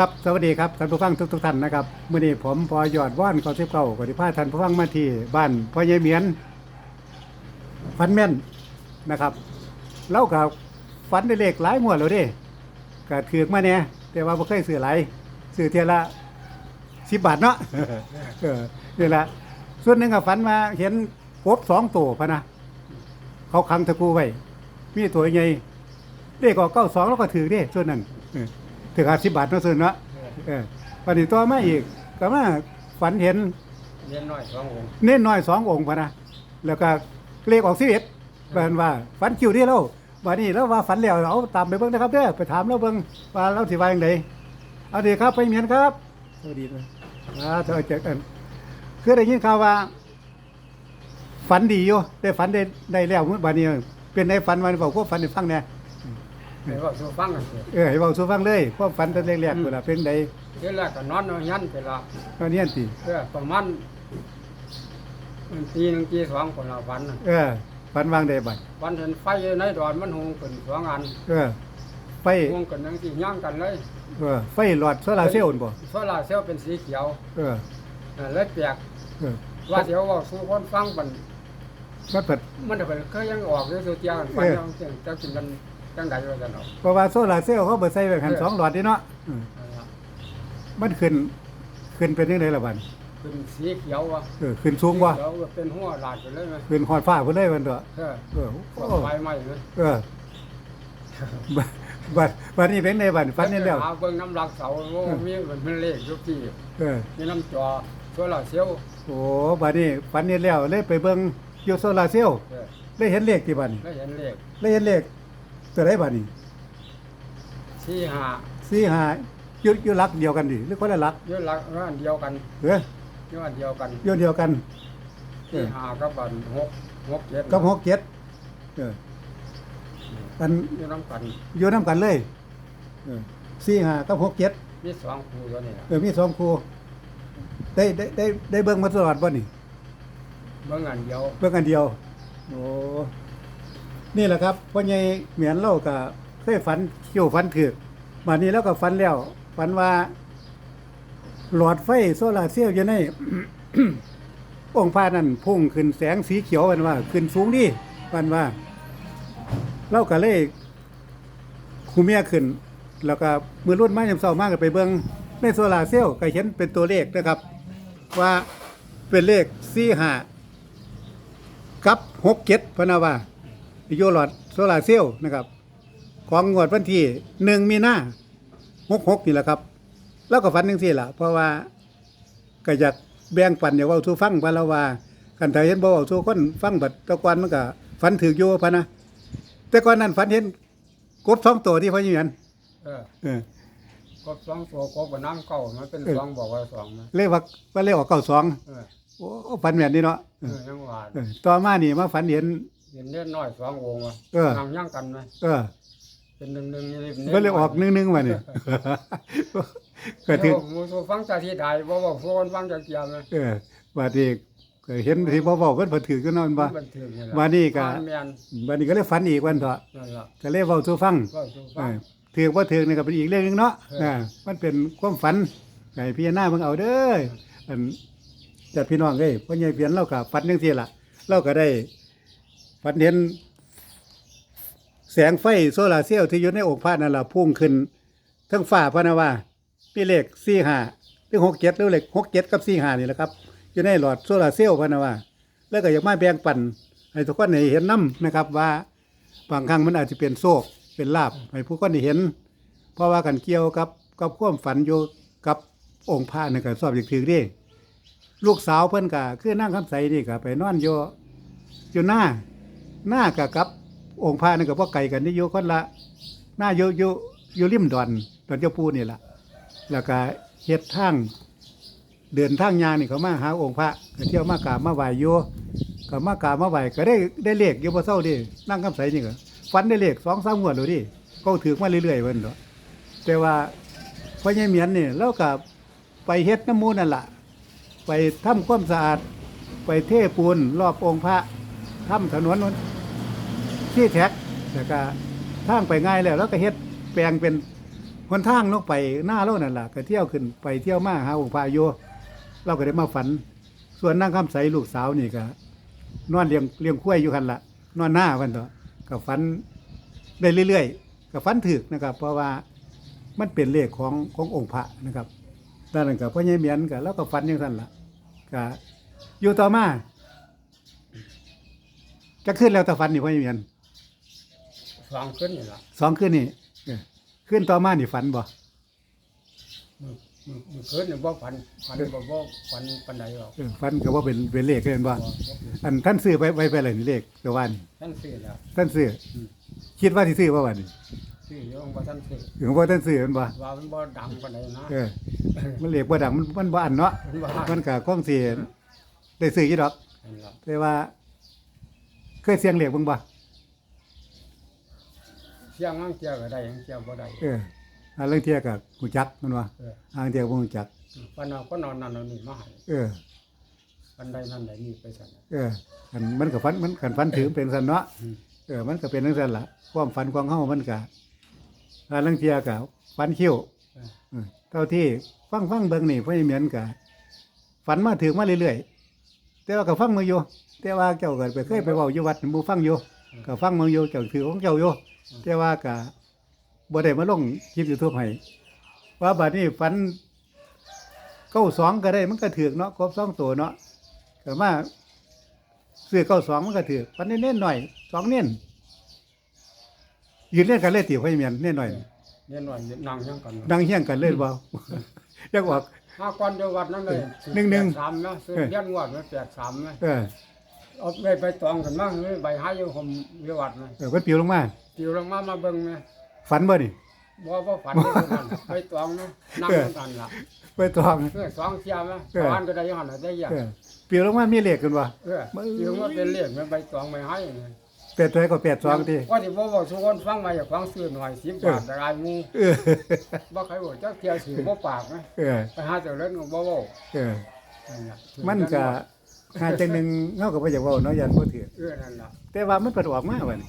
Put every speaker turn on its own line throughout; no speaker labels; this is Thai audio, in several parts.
ครับสวัสดีครับท่านผู้ฟังทุกทุกท่านนะครับเมื่อนี้ผมพอยอดว่านเขาเทพเก่ากติพาท่านผู้ฟังมาที่บ้านพ่อใหญ่เหมียนฟันแม่นนะครับเล่ากับฟันได้เลขหลายงวดแล้วเด้ก็ถือมาเนี่ยแต่ว่าไม่เคยซื้อหลายซื้อเทียละสิบบาทเนาะเออนี่แหละส่วนหนึ่งกับฝันมาเห็นกบสองตัวพะนะเขาขังตะกูไว้มีตัวใหญ่เลขออกเก้าสองแล้วก็ถือเด้ส่วนนั้น เออถือห้าสิบบาทเนาะส่วนเนาะเออวันนี้ตัวมาอีกก็มาฝันเห็น
เรียนน้อยสององค์
เน้นน้อยสององค์พะนะแล้วก็เลขออกสิบเอ็ดแปลว่าฝันคิวที่เราวันนี้แล้วว่าฝันแล้วเอาตามไปเบิ่งนะครับเด้อไปถามเราเบิ่งว่าเราสิว่าอย่างไรเอาดีครับไปเมียนครับสวัสดีเลยอ่าเธอเจอกันคือได้ยินข่าวว่า ฝันดีอยู่ได้ฝันได้ได้แล้วมื้อบัดนี้เป็นได้ฝันวันบอกพวกฝันให้ฟังแหน่
เดี๋ยวก็สู้ฟังกันสิ
เออให้เว้าสู่ฟังเลยพวกฝันแต่แรกๆพุ่นล่ะเป็นได
เดี๋ยวแรกก็นอนเอายันไปละ
ตอนนี้ติ
เพื่อประมาณตีหนึ่งตีสองคนละวันน่ะ
เออฝันวางได้บัด
วันเห็นไฟอยู่ในดอนมันหงขึ้นสองอัน
เออไฟ
หงกันยังสีย่างกันเลย
เออไฟหลอดโซลาร์เซลล์นั่นบ่
โซลาร์เซลล์เป็นสีเขียว
เออ
น่ะเลยแปลก
เออ
ว่าเดี๋ยวเว่าสู้คนฟังมัน
มันเปิด
มันจะเป็นเคยยังออกอยู่สุดยางฟันยังเสียงจะกินกัน จังใดว่ากันเนาะ
เพราะว่าโซลาร์เซลล์เขาเปิดใส่ไว้หันสองหลอดนี่เนาะเออ
นั่นล่ะ
มันขึ้นขึ้นเป็นยังไงล่ะบัด
เป็นสีเขียววะ
เออขึ้นสูงกว่า
เขียวเป็นหัวลาดไปเลยไหม
ขึ้นฮอดฟ้าพุ่นเลยมันตัว
เออ
เออ
พว
โอ้
กไฟไหม้เลย
เออบัดบัดบัดนี้เป็นในบัดฝันนี่แล้ว
หาเบิ่งน้ำหลักเสาโอ้มีมันเป็นเลขอยู่ที่
เออ
มีน้ำจอโซลาร์เซลล์
โอ้บัดนี้ฝันนี่แล้วเลยไปเบิ่งอยู่โซลาร์เซลล์
เออ
เลยเห็นเลขที่บัดนี้
ได้เห็นเลข
เลยเห็นเลข ตัวใดบัดนี้
ที่หา
สี่ห้าอยู่อยู่หลักเดียวกันดิหรือคนละหลัก
อยื่หลักอันเดียวกัน
เออ
อยื่อันเดียวกัน
อยู่เดียวกัน
ที่หากับอันหกหกเจ็ด
กับหกเจ็ดเออกัน
อยู่น้ำกัน
อยู่น้ำกันเลยเออสี่ห้ากับหกเจ็ด
มีสองคู่ตัวนี้ล่ะ
เออมีสองครูได้ได้ได้ได้เบิ่งมาตลอดบ่นี่
เบิ่งอันเดียว
เบิ่งอันเดียวโอ้ นี่แหละครับพ่อใหญ่เหมียนเล่ากับเคยฝันเขี่ยวฝันถือกมานี้แล้วก็ฝันแล้ว ฝันว่า หลอดไฟโซลาร์เซลล์อยู่ใน องค์พระนั่นพุ่งขึ้นแสงสีเขียวกันว่า ขึ้นสูงดิกันว่าเล่าก็เลยคูเมียขึ้น แล้วก็มือรุ่นมายามเศร้ามากก็ไปเบิ่งในโซลาร์เซลล์ก็เห็นเป็นตัวเลขนะครับ ว่าเป็นเลขสี่ห้ากับหกเจ็ดพนาว่า โยหลอดโซลาร์เซลล์นะครับ ของงวดวันที่หนึ่งมีนาหกหกนี่แหละครับ แล้วก็ฝันจังซี่ล่ะเพราะว่าก็อยากแบ่งปันอยากเว้าสู่ฟังว่าแล้วว่ากันถ้าเห็นบ่เว้าสู่คนฟังบัดแตะกอนมันก็ฝันถืออยู่พะนะแต่ก่อนนั้นฝันเห็นกบสองตัวที่พ่ออยู่นั่น
เออ
เออ
กบสองตัวกบกับน้ำเก่ามันเป็น
เออ
สองบอกว่าสองนะ
เลขว่าว่าเลขออกเก้าสอง
เออ
โอ้ฝันแบบนี้เนาะ
เออยังว่า
เออต่อมานี่มาฝันเห็น
เห็นเล่นน้อยสององค์ว่ะ
เออ
นั่งย่างกันไหม
เออ
เป็นหนึ่งหนึ่งนี่
ก็เลยออกหนึ่งหนึ่งมาเนี่ยก็ถึง
เดี๋ยวหมูสูฟังจากที่ใดบ่บอกสู้คนฟังจากเกียร์ไหม
เออว่าที่ก็เห็นที่บ่เว้าเพิ่นบ่ถือก็นอนบ่
มันถึงนี่แหละ
วันนี้ก็
แมน
วันนี้ก็เลยฝันอีกวันเถอะ
นั่นล่ะ
ก็เลยเว้าสู่ฟัง
ก็สู้
เอ
ฟัง
อถือบ่ถือนี่ก็เป็นอีกเรื่องหนึงเนาะ
เอออ่
อ่ามันเป็นความฝันให้พี่น้าเบิ่งเอาเด้ออันจัดพี่น้องเอ้ยพ่อใหญ่เพียนเราก็ฝันจังซี่ล่ะ เราก็ได้ ฝันเห็น แสงไฟโซลาเซลล์ที่อยู่ในอกพระนั่นล่ะพุ่งขึ้นทั้งฟ้าพะนะว่ามีเลข45หรือ67หรือเลข67กับ45นี่แหละครับ อยู่ในหลอดโซลาเซลล์พะนะว่า แล้วก็อยากมาแบ่งปันให้ทุกคนได้เห็นนํนะครับว่าบางครั้งมันอาจจะเป็นโชคเป็นลาภให้ผู้คนได้เห็น เพราะว่ากันเกี่ยวกับกับความฝันอยู่กับองค์พระนี่ก็สอบอย่างถือด้ลูกสาวเพิ่นก็คือนั่งคำใสนี่ก็ไปนอนอยู่อยู่หน้า หน้ากับกับ องค์พระนี่ก็บ่ไกลกันนี่อยู่คนละหน้าอยู่อยู่อยู่ริมดอนดอนเจ้าปูนี่แหละแล้วก็เฮ็ดทางเดินทางยางนี่เขามาหาองค์พระก็เที่ยวมากราบมาไหว้อยู่ก็มากราบมาไหว้ก็ได้ได้เลขอยู่บ่เซาดินั่งคำใสนี่ก็ฝันได้เลข2-3งวดแล้วดิก็ถือมาเรื่อยๆเพิ่นเนาะแต่ว่าพ่อใหญ่เหมียนนี่เราก็ไปเฮ็ดน้ำมูนั่นล่ะ ไปทำความสะอาด ไปเทปูนรอบองค์พระทำถนน ที่แท็กแล้วก็ทางไปง่ายแล้วแล้วก็เฮ็ดแปลงเป็นหนทางลงไปหน้าเรานั่นล่ะก็เที่ยวขึ้นไปเที่ยวมาหาองค์พระโยเราก็ได้มาฝัน ส่วนนางคำใสลูกสาวนี่ก็นอนเลี้ยงเลี้ยงคุ้ยอยู่คันละนอนหน้ากันต่อก็ฝันได้เรื่อยๆก็ฝันถึกนะครับ เพราะว่ามันเป็นเลขของขององค์พระนะครับดังนั้นก็พ่อใหญ่เมียนก็แล้วก็ฝันอย่างนั้นล่ะก็อยู่ต่อมาจะขึ้นแล้วแต่ฝันนี่พ่อใหญ่เมียน
สองขึ้นนี่ล่ะ
สองขึ้นนี่เออขึ้นต่อมานี่ฝันบ่
มือมือมือขึ้นนี่บ่ฝันฝันบ่บ่ฝันปานใดหรอก
เออฝันก็ว่าเป็นเป็นเลขเลยบ่
บ่บ่เป็น
อันท่านซื้อไปไปไปอะไรนี่เลขแต่ว่านี่
ท่านซื้อแล้ว
ท่านซื้ออคิดว่าที่ซื้อว่าวันนี้
ซื้ออยู่บ่ท่านซื้อ
ถึงว่าท่านซื้อมันบ่
ว่ามันบ่ดังปานใดนะ
เออ มันเลขบ่ดังมันมันบ่อันเนาะ
มันบ่
มันก็คงสิได้ซื้อกี่ดอก
นั่นล่ะ
แต่ว่า เคยเสียงเลขเบิ่งบ่
เสียงอังเจียก็ได้อังเจียบ่ได้
เอออันเรื่องเที่ยก็ฮู้จักมันว่า
เออ
อันเที่ยบ่ฮู้จัก
ปานเอาก็นอนนั่นเอานี่มาให้
เออ
ปันใดนั่นใดนี่ไปสั่นน่ะ
เอออันมันก็ฝันมันกันฝันถึงเป็นซั่นเนาะ
อืม
เออ มันก็เป็นจังซั่นล่ะความฝันของเฮามันก็อันเรื่องเที่ยก็ฝันคิ้ว
เออ
เออเท่าที่ฟังฟังเบิ่งนี่พ่อเหมียนกะฝันมาถึงมาเรื่อยๆแต่ว่าก็ฟังมาอยู่แต่ว่าเจ้าก็ไปเคยไปเว้าอยู่วัดหมู่ฟังอยู่ก็ฟังมาอยู่เจ้าถือของเจ้าอยู่ แต่ว่าก็บ่ได้มาลงคลิป YouTube ให้ว่าบัดนี้ฝันเก้าสองก็ได้มันก็ถือกเนาะครบสองตัวเนาะก็มาซื้อเก้าสองมันก็ถือกฝันเน้นๆหน่อยสองเน้นยืนเล่นกันเลยติพ่อเหมียนเน้นหน่อย
เรียนว่านั่งยังกัน
ดังเฮี้ยงกันเลยบ่อยากบอก
ห้าก่อนเดียววัดนั่นเลย
หนึ่งหนึ่ง
สามนะซื้อ
เออ
เรียนงวดไว้แปดสามนะ
เออ
เอาไปไปตองกันมั่งเลยใบหาอยู่ผมเรียวัดนะ
เออมันปิวลงมา
ติวลงมามาเบิ่งนะ
ฝันบ่นี่
บ่บ่ฝันได้เท่านั้นไปตองนะนั่ง
เออ
กันล่ะ
ไปตอง
เออสองเที่ยวนะ
เออ
บ้านก็ได้อยังหันได้ยัง
เออปิวลงมามีเลขกันบ่
เออติวมาเป็นเลขมันใบตองไม่ให้นะ
แปดตัวก็แปดสองที
ว่าที่บ่บอกทุกคนฟังมาอยากฟังซื้อหน่อย10บาทได้หมู
เออ
บ่ใครบอกจักเที่ยวถือบ่ปากนะ
เออ
ไปหาเจ้าเล่นก็บ่เว้า
เออ
นั่นล่ะถือ
มันก็ หาจังหนึงเฮาก็บ่อยากเว้าเนาะยันบ่ถือ
เออนั่นล่ะ
แต่ว่ามันเปิดออกมาบัดนี้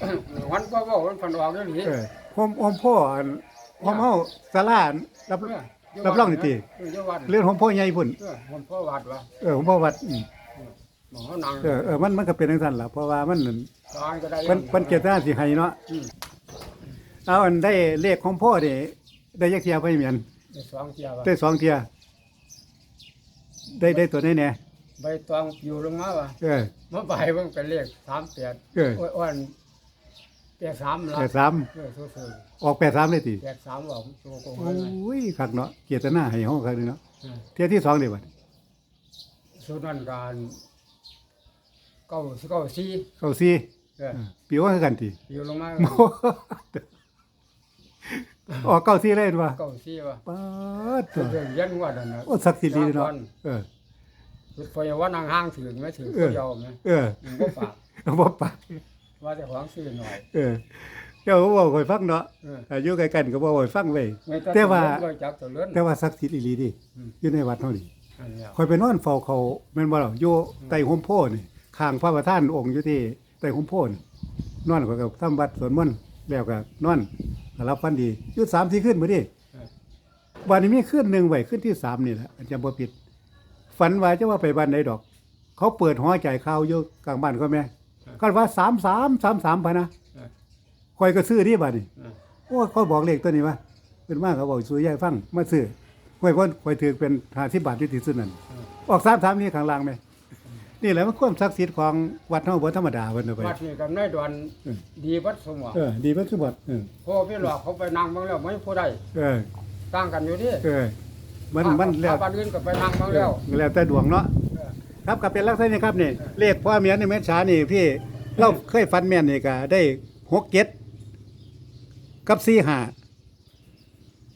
เออวันบ่เว้ามันพันออกเรื่องนี้
เออโฮมโฮมพ่ออันโฮมเฮาศาลาอันรับรับรองนี่ติ
เอออยู่วัด
เรื่องโฮมพ่อใหญ่พุ่น
เออมันพ่อวัดวะ
เออโฮมพ่อวัดอืม
หมอนัง
เออเออมันมันก็เป็นจังซั่นล่ะเพราะว่ามันนั่น
ทานก็ได้
มันมันเจตนาสิให้เนาะ
อืม
เอาอันได้เลขของพ่อนี่ได้ยักเทียไปเหมือน
ได้สองเที่ยววะ
ได้สองเทียได้ได้ตัวนี้แน่
ใบตองอยู่ลงมาวะ
เออ
มาใบมันเป็นเลขสามแปด
เออ
โอ้ยอ้วนแปดสามละ
แปดสาม
เออสู้
ออกแปดสามเลยติ
ๆแปดสามบอกตัวโกง
โอ
ให้ไหม้
ยคักเนาะเกียรติหน้าให้ห้องคักนี่เนาะ
เออ
เทียที่สองเดี๋ยวบัด
สุดนั้นการเก้าเก้าสี่
เก้าสี่
เออ
เออปีว่าคือกันติ
อยู่ลงมา
ออกเก้าสี่เลยว่ะ
เก้าสี่วะ
ป๊าดตัว
เรื่องยันวัดนั่นนะ
โอ้ศักดิ์สิทธิ์ดีเนาะเออ
สุดพอยว่านางห้างถึงไหม่ถึง
เอ
ก็
อ
ยอมไหม
เออ
มันก็ฝาก
บ่ปาก
ว่าแต่ของซื้อหน่อย
เออ เจ้าก็บอกให้ฟังเนาะ
เออ
อายุใกล้กันก็บอกให้ฟังไว้
ไม่ต้อง
แต่ว่า
ก็จับตัวเลื่อน
แต่ว่าศักดิ์สิทธิ์อีหลีดิ
อืม
อยู่ในวัดเฮานี่
อันเนี้ย
คอยไปนอนเฝ้าเขาแม่นบ่ล่ะอยู่ใต้ห่มโพนี่ข้างพระประธานองค์อยู่ที่ใต้ห่มโพนี่นอนข้อยก็ทำวัดสวดมนต์แล้วก็นอนรับฟันดีอยู่3 4คืนมื้อนี้วันนี้มีคืนหนึงไว้คืนที่สามนี่แหละอาจารย์บ่ผิด ฝันว่าจะว่าไปบ้านใดดอก เขาเปิดหอจ่ายข้าวอยู่กลางบ้านเขาแม่ก็ว่า33 33พะนะคอยก็ซื้อนี่บัดนี้
เออ
โอ้ยเขาบอกเลขตัวนี้ว่าเป็นมากเขาบอกซื้อยายฟังมาซื้อไว้พ่นไว้ถือเป็นหาสิบบาทที่ติดสุดนั่นออกสามสามนี่ข้างล่างไหมนี่แหละมันความศักดิ์สิทธิ์ของวัดเฮาบ่ธรรมดาเพิ่นเอาไป
วัดนี่กับนายดวนดีวัดสมหวัง
เออดีมันคือบ่เออ
พ่อพี่หลอกเขาไปนั่งบ้างแล้วไม่ผู้ใด
เออ
ตั้งกันอยู่นี่
เออ มันมันแล้ว
บ้านอื่นก็ไปนั่งบ้างแล้ว
แล้วแต่ดวงเนาะ
เออ
ครับก็เป็นลักษณะนี้ครับนี่เลขพ่อเมียนในเม็ดช้านี่พี่เราเคยฟันแม่นนี่ก็ได้หกเจ็ดกับสี่ห้า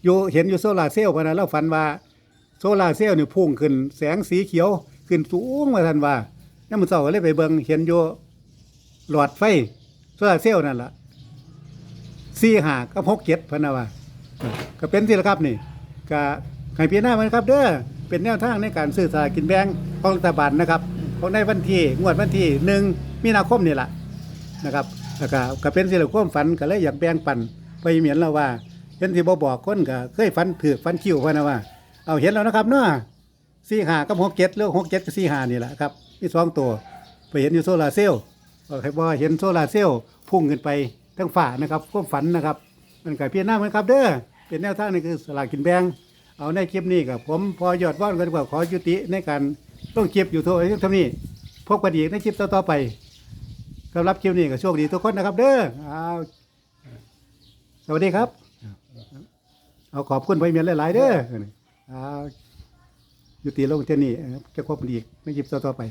อยู่เห็นอยู่โซลาร์เซลล์พะนะเราฝันว่าโซลาร์เซลล์นี่พุ่งขึ้นแสงสีเขียวขึ้นสูงมาทันว่านั่นมันเสาร์ก็เลยไปเบิงเห็นอยู่หลอดไฟโซลาร์เซลล์นั่นล่ะสี่ห้ากับหกเจ็ดพะนะว่าเออก็เป็นที่ละครับนี่ก็ ให้พี่หน้ามันครับเด้อเป็นแนวทางในการซื้อสลากกินแบ่งของรัฐบาลนะครับของในวันที่งวดวันที่หนึ่งมีนาคมนี่แหละนะครับแล้วก็ก็เป็นสิละความฝันก็เลยอยากแบ่งปันไปเหมียนเราว่าเห็นสิบ่บอกคนก็เคยฝันถือฝันคิวพะนะว่า เอาเห็นแล้วนะครับเนาะสี่หากับหกเจ็ดหรือหกเจ็ดกับสี่หานี่แหละครับมีสองตัวไปเห็นอยู่โซลาเซลล์บอกให้บ่เห็นโซลาเซลล์พุ่งขึ้นไปทั้งฝ่านะครับความฝันนะครับมันก็เพียงหน้าเหมือนครับเด้อเป็นแนวทางนี่คือสลากกินแบ่ง เอาในคลิปนี้กับผมพอยอดว่อนก็ดีกว่าขอยุติในการต้องคลิปอยู่เท่าเท่านี้พบกันอีกในคลิปต่อๆไปสำหรับคลิปนี้ก็โชคดีทุกคนนะครับ เด้อเอาสวัสดีครับ เอาขอบคุณไปเมียหลายๆเด้อเอายุติลงเท่านี้จะพบกันอีกในคลิปต่อๆไป